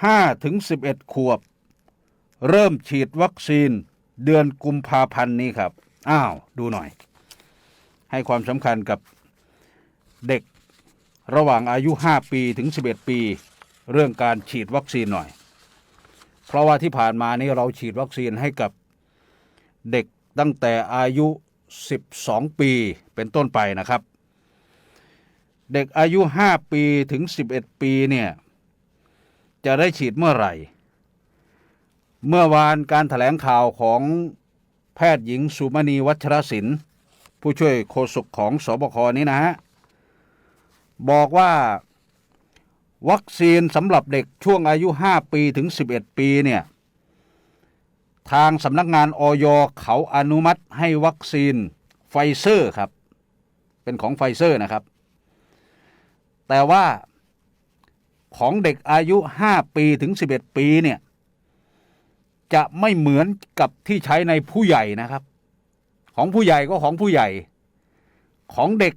5ถึง11 ขวบ เริ่มฉีดวัคซีนเดือนกุมภาพันธ์นี้ครับ อ้าว ดูหน่อย ให้ความสำคัญกับเด็กระหว่างอายุ 5 ปีถึง 11 ปี เรื่องการฉีดวัคซีนหน่อย เพราะว่าที่ผ่านมานี้เราฉีดวัคซีนให้กับเด็กตั้งแต่อายุ 12 ปีเป็นต้นไปนะครับ เด็กอายุ 5 ปีถึง 11 ปีเนี่ย จะได้ฉีดเมื่อไหร่ เมื่อวานการถแถลงข่าวของแพทย์หญิงสุมณีวัชรศิลป์ผู้ช่วยโฆษกของสบคนี้นะฮะ บอกว่าวัคซีนสำหรับเด็กช่วงอายุ 5 ปีถึง 11 ปีเนี่ยทางสำนักงานออยเขาอนุมัติให้วัคซีนไฟเซอร์ครับ เป็นของไฟเซอร์นะครับ แต่ว่า ของเด็กอายุ 5 ปีถึง 11 ปีเนี่ยจะไม่เหมือนกับที่ใช้ในผู้ใหญ่นะครับ ของผู้ใหญ่ก็ของผู้ใหญ่ ของเด็ก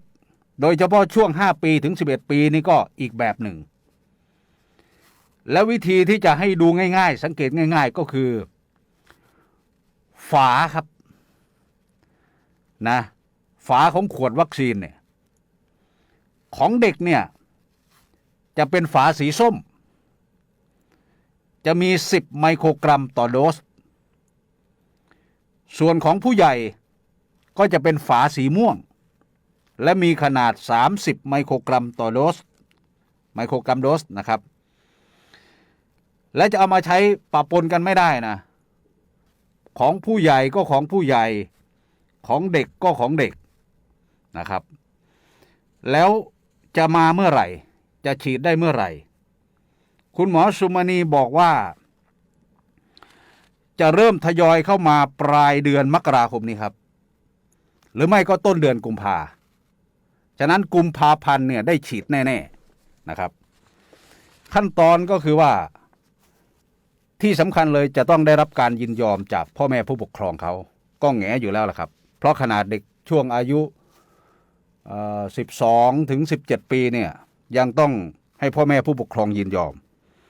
โดยเฉพาะช่วง 5 ปีถึง 11 ปีนี่ก็อีกแบบหนึ่ง และวิธีที่จะให้ดูง่าย ๆ สังเกตง่าย ๆ ก็คือ ฝาครับนะฝาของขวดวัคซีนเนี่ยของเด็กเนี่ย จะเป็นฝาสีส้ม จะมี 10 ไมโครกรัมต่อโดส ส่วนของผู้ใหญ่ก็จะเป็นฝาสีม่วง และมีขนาด 30 ไมโครกรัมต่อโดส ไมโครกรัมโดสนะครับ และจะเอามาใช้ปะปนกันไม่ได้นะ ของผู้ใหญ่ก็ของผู้ใหญ่ ของเด็กก็ของเด็กนะครับ แล้วจะมาเมื่อไหร่ จะฉีดได้เมื่อไหร่ คุณหมอสุมณีบอกว่า จะเริ่มทยอยเข้ามาปลายเดือนมกราคมนี้ครับ หรือไม่ก็ต้นเดือนกุมภาฉะนั้นกุมภาพันธ์เนี่ยได้ฉีดแน่ ๆนะครับ ขั้นตอนก็คือว่าที่สำคัญเลยจะต้องได้รับการยินยอมจากพ่อแม่ผู้ปกครองเขา ก็แงอยู่แล้วล่ะครับ เพราะขนาดเด็กช่วงอายุสิบสองถึงสิบเจ็ดปีเนี่ย ยังต้องให้พ่อแม่ผู้ปกครองยินยอม